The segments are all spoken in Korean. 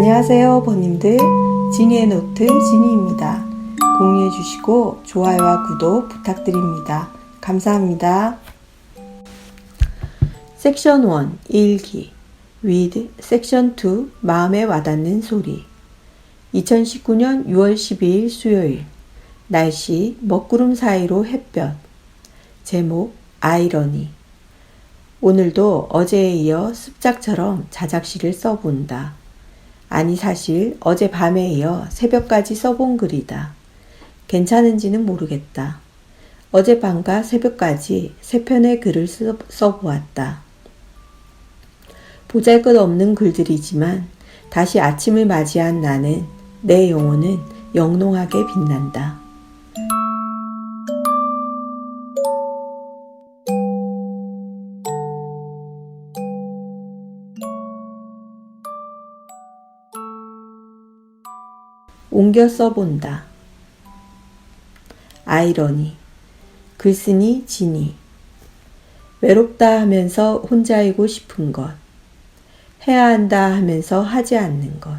안녕하세요, 버님들. 지니의 노트 지니입니다. 공유해 주시고 좋아요와 구독 부탁드립니다. 감사합니다. 섹션 1 일기 with 섹션 2 마음에 와닿는 소리 2019년 6월 12일 수요일 날씨 먹구름 사이로 햇볕 제목 아이러니 오늘도 어제에 이어 습작처럼 자작시를 써본다. 아니 사실 어제 밤에 이어 새벽까지 써본 글이다. 괜찮은지는 모르겠다. 어젯밤과 새벽까지 세 편의 글을 써, 써보았다. 보잘 것 없는 글들이지만 다시 아침을 맞이한 나는 내 영혼은 영롱하게 빛난다. 옮겨 써본다. 아이러니. 글쓰니 지니. 외롭다 하면서 혼자이고 싶은 것. 해야 한다 하면서 하지 않는 것.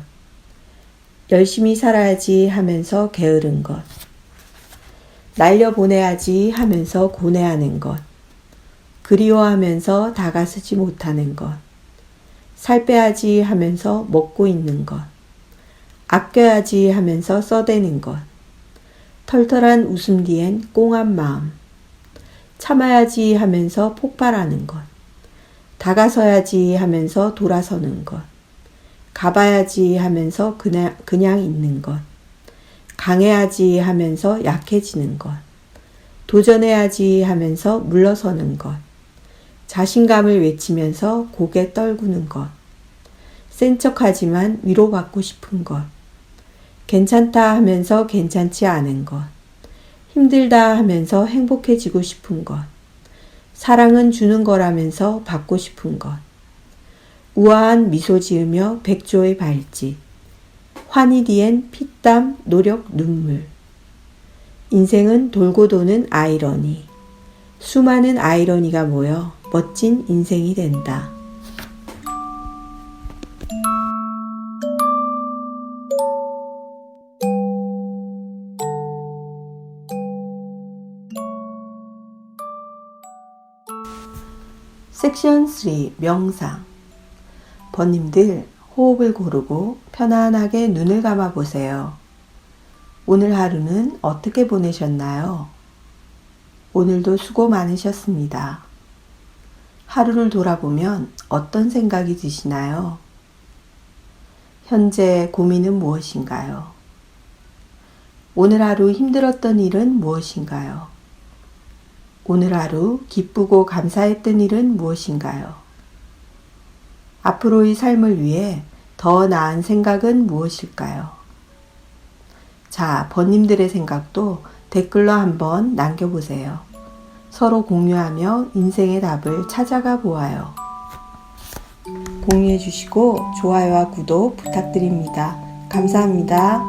열심히 살아야지 하면서 게으른 것. 날려보내야지 하면서 고뇌하는 것. 그리워하면서 다가서지 못하는 것. 살 빼야지 하면서 먹고 있는 것. 아껴야지 하면서 써대는 것. 털털한 웃음 뒤엔 꽁한 마음. 참아야지 하면서 폭발하는 것. 다가서야지 하면서 돌아서는 것. 가봐야지 하면서 그냥, 그냥 있는 것. 강해야지 하면서 약해지는 것. 도전해야지 하면서 물러서는 것. 자신감을 외치면서 고개 떨구는 것. 센 척하지만 위로받고 싶은 것. 괜찮다 하면서 괜찮지 않은 것. 힘들다 하면서 행복해지고 싶은 것. 사랑은 주는 거라면서 받고 싶은 것. 우아한 미소 지으며 백조의 발짓. 환희 뒤엔 피땀, 노력, 눈물. 인생은 돌고 도는 아이러니. 수많은 아이러니가 모여 멋진 인생이 된다. 섹션 3 명상 번님들 호흡을 고르고 편안하게 눈을 감아 보세요. 오늘 하루는 어떻게 보내셨나요? 오늘도 수고 많으셨습니다. 하루를 돌아보면 어떤 생각이 드시나요? 현재 고민은 무엇인가요? 오늘 하루 힘들었던 일은 무엇인가요? 오늘 하루 기쁘고 감사했던 일은 무엇인가요? 앞으로의 삶을 위해 더 나은 생각은 무엇일까요? 자, 번님들의 생각도 댓글로 한번 남겨보세요. 서로 공유하며 인생의 답을 찾아가 보아요. 공유해 주시고 좋아요와 구독 부탁드립니다. 감사합니다.